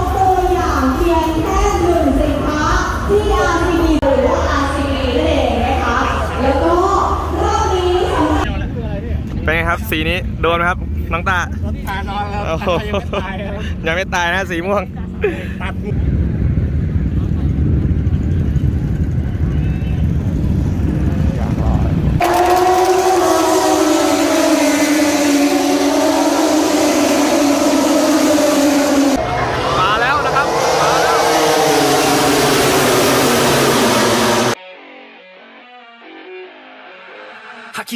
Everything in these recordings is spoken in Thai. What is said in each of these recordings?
กตัวอย่างเพียงแค่หนึ่งสินค้าที่ RCB หรือว่า RCB นั่นเองนะคะ แล้วก็รอบนี้สำหรับเป็นไงครับ สีนี้โดนไหมครับ น้องตาตายนอนแล้วโอ้โหยังไม่ตายครับยังไม่ตายนะสีม่วง ตัด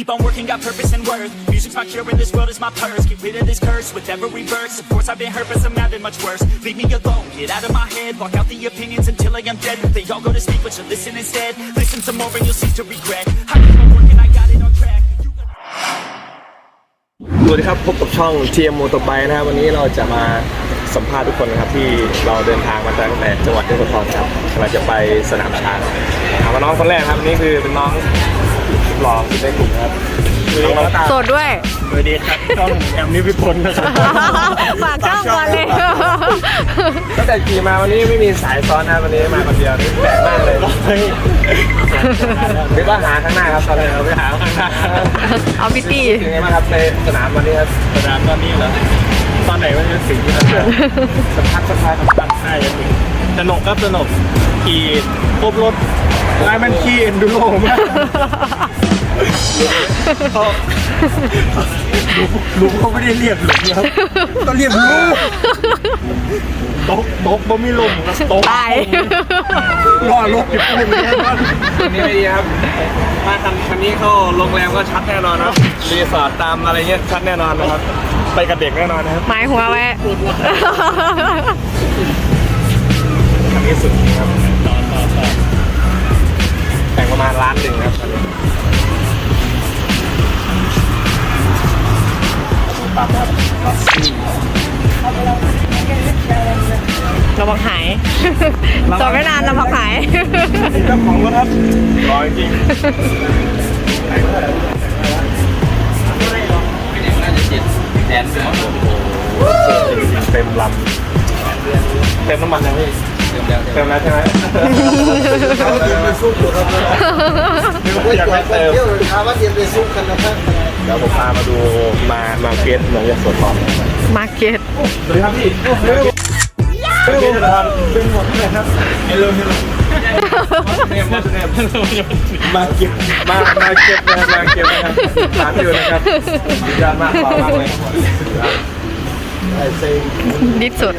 keep on working, got purpose and worth. Music's my cure and this world is my purse. Get rid of this curse with every verse. Of course, I've been hurt, but some have been much worse. Leave me alone, get out of my head. Block out the opinions until I am dead. They all go to sleep, but you listen instead. Listen some more and you'll cease to regret. I keep on working, I got it on track. สวัสดีครับพบกับช่อง TM Motor Bike นะครับวันนี้เราจะมาสัมภาษณ์ทุกคนนะครับที่เราเดินทางมาตั้งแต่จังหวัดยะโสธรครับเราจะไปสนามช้างถามว่าน้องคนแรกครับนี่คือเป็นน้อง หล่อที่ได้กลุ่มครับน้องน้องตาโสดด้วย สวัสดีครับช่องแอมนิพิพลนะครับฝากช่องก่อนเลย ตั้งแต่ขี่มาวันนี้ไม่มีสายซ้อนนะครับวันนี้มาคนเดียวนี่แปลกมากเลยหรือว่าหาข้างหน้าครับตอนนี้เราไปหาข้างหน้าเอาพิตตี้เป็นไงบ้างครับในสนามวันนี้ครับสนามตอนนี้เหรอตอนไหนมันจะถึงที่นั่นเนี่ยสักพักสักพักตั้งใช่จะถึงสนุกครับสนุกขี่ครบรถ ไอ้มันขี่เอ็นดูโรมากเขาหลุมเขาไม่ได้เรียกหลุมครับต้องเรียกหลุมตกตกบ่มีลมครับตกตายรอรถอยู่พูดแน่นอนวันนี้ไม่ดีครับถ้าคันคันนี้เข้าโรงแรมก็ชัดแน่นอนนะครับรีสอร์ทตามอะไรเงี้ยชัดแน่นอนนะครับ ไปกับเด็กแน่นอนนะครับหมายหัวไว้คันนี้สุดจริงครับ แต่งประมาณล้านหนึ่งครับคันนี้ปรับครับปรับซี่ระวังหายจอดไม่นานระวังหายเจ้าของรถครับรอจริงเต็มลำเต็มน้ำมันยังพี่ เต็มแล้วใช่ไหมอยากให้เติมถามว่าเตรียมไปสู้กันนะครับเดี๋ยวผมพามาดูมามาเกตเมืองยโสธรมาร์เก็ตสวัสดีครับพี่เกตยโสธรเป็นหมดเลยครับเฮลโลเฮลโลเนมเนมมาเก็บมามาเก็บนะครับมาเก็บนะครับร้านอยู่นะครับดีใจมากขอบมากเลย ครับดิดสุด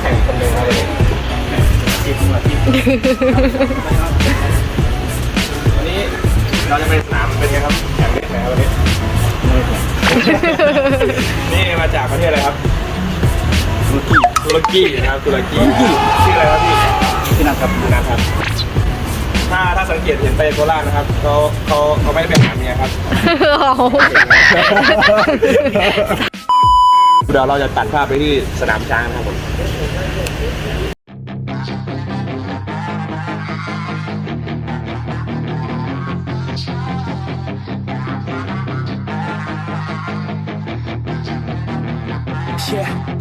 แข่งคนหนึ่งครับจิตมาที่วันนี้เราจะไปสนามเป็นไงครับแข่งเล็กไหมครับวันนี้ นี่มาจากประเทศอะไรครับตุรกีตุรกีนะครับตุรกีชื่ออะไรครับพี่พี่นัทครับพี่นัทครับ ถ้าถ้าสังเกตเห็นไปโคราชนะครับเขาเขาเขาไม่ได้ไปหาเมียครับเดี๋ยวเราจะตัดภาพไปที่สนามช้างนะครับผม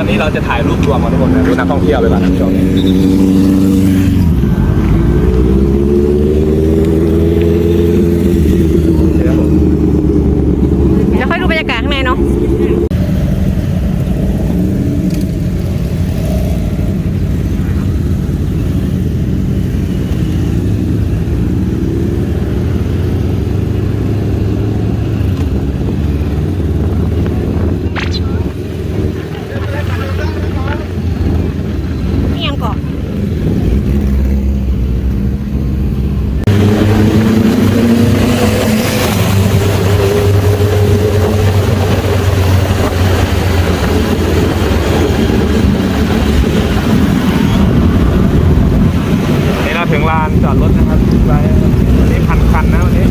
อะเดี๋ยวตอนนี้เราจะถ่ายรูปรวมกันทุกคนนะดูนักท่องเที่ยวไปก่อนนะช่วงนี้โอเคครับผม เดี๋ยวค่อยดูบรรยากาศข้างในเนาะ นี่ยังก่อน นี่เราถึงลานจอดรถนะครับไปวันนี้พันคันนะวันนี้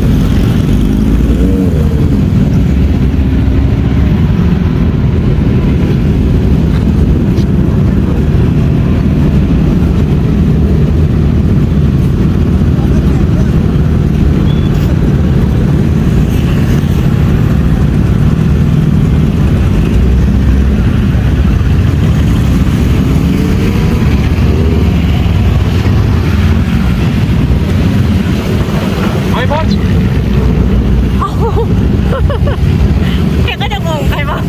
ไม่พ้น แกก็จะงงใครบ้าง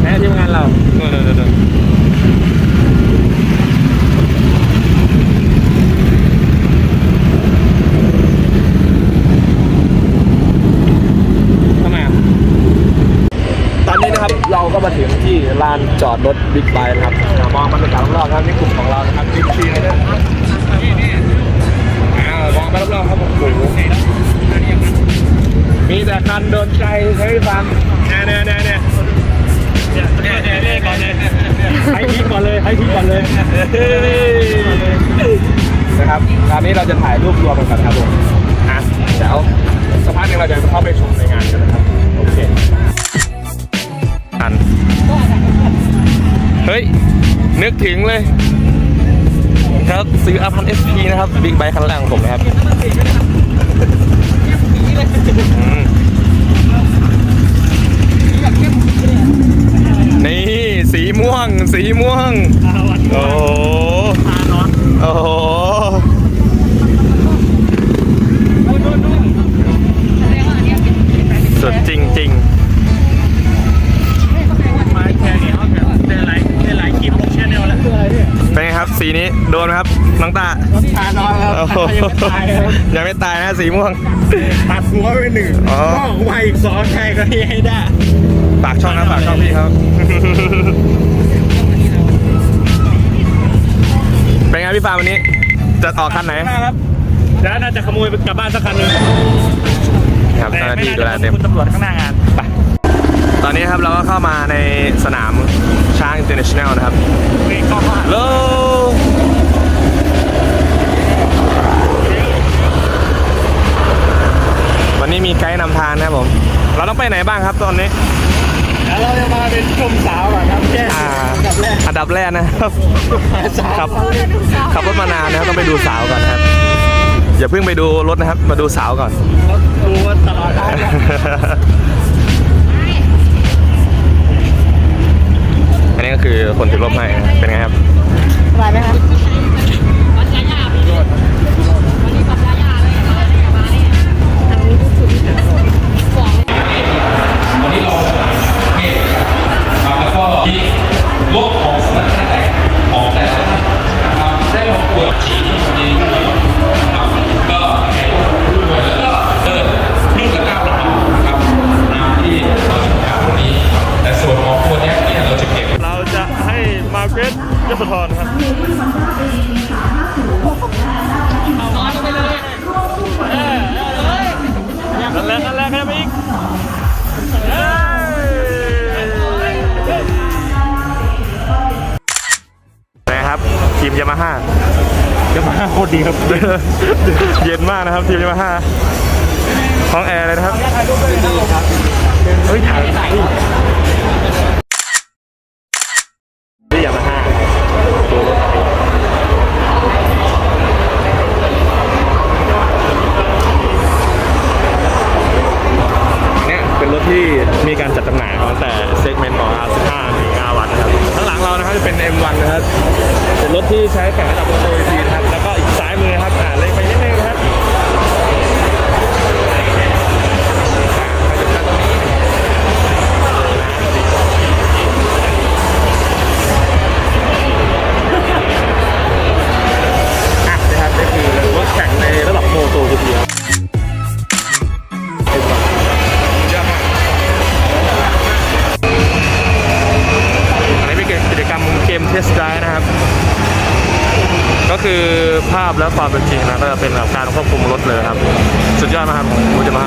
แพ้ทีมงานเราเดินเดินเดินทำไมอะ ตอนนี้นะครับเราก็มาถึงที่ลานจอดรถ บิ๊กไบค์นะครับมองบรรยากาศรอบๆครับนี่กลุ่มของเรานะครับบิ๊กซีเลยนะอ่ามองไปรอบๆครับผมโอ้โหมีแต่คันโดนใจใช้ฟังแน่แน่แน่แน่เนี่ยเนี่ยเนี่ยเนี่ยก่อนเลยให้พีก่อนเลยให้พีก่อนเลยนะครับคราวนี้เราจะถ่ายรูปรวมกันครับผมอะเดี๋ยวสักพักหนึงเราจะเข้าไปชมในงานกันนะครับ ถึงเลย ครับซื้ออาพันเอสพีนะครับบิ๊กไบค์คันแรกของผมนะครับนี่สีม่วง สีม่วง โอ้โหโอ้โห โดนไหมครับน้องตาทานอนครับโอ้โหยังไม่ตายครับยังไม่ตายนะสีม่วงตัดหัวไปหนึ่งอ๋อก็ออกมาอีกสองใครก็ที่ให้ได้ฝากช่องนะฝากช่องพี่ครับ เป็นไงพี่ฟาร์มวันนี้ จะออกคันไหนครับแล้วน่าจะขโมยไปกลับบ้านสักคันหนึงครับเจ้าหน้าที่ดูแลเต็มคุณตำรวจข้างหน้างานไปตอนนี้ครับเราก็เข้ามาในสนามช้างอินเตอร์เนชั่นแนลนะครับนี่ก็มาโลวันนี้ มีไกด์นำทางนะครับผม เราต้องไปไหนบ้างครับตอนนี้แล้วเราจะมาเป็นชมสาวก่อนครับแค่อ่ากับแรกอันดับแรกนะครับสาวครับขับรถมานานนะครับต้องไปดูสาวก่อนนะครับ อย่าเพิ่งไปดูรถนะครับ มาดูสาวก่อนดูว่าตลอดทางครับอันนี้ก็คือคนถือร่มให้นะเป็นไงครับ สบายไหมคะ ทีมยามาฮ่าจะมาโคตรดีครับ เย็นมากนะครับทีมยามาฮ่าห้องแอร์เลยนะครับ เฮ้ยถ่าย แล้วความเป็นจริงนะก็จะเป็นแบบการควบคุมรถเลยครับ สุดยอดนะครับมูจิมา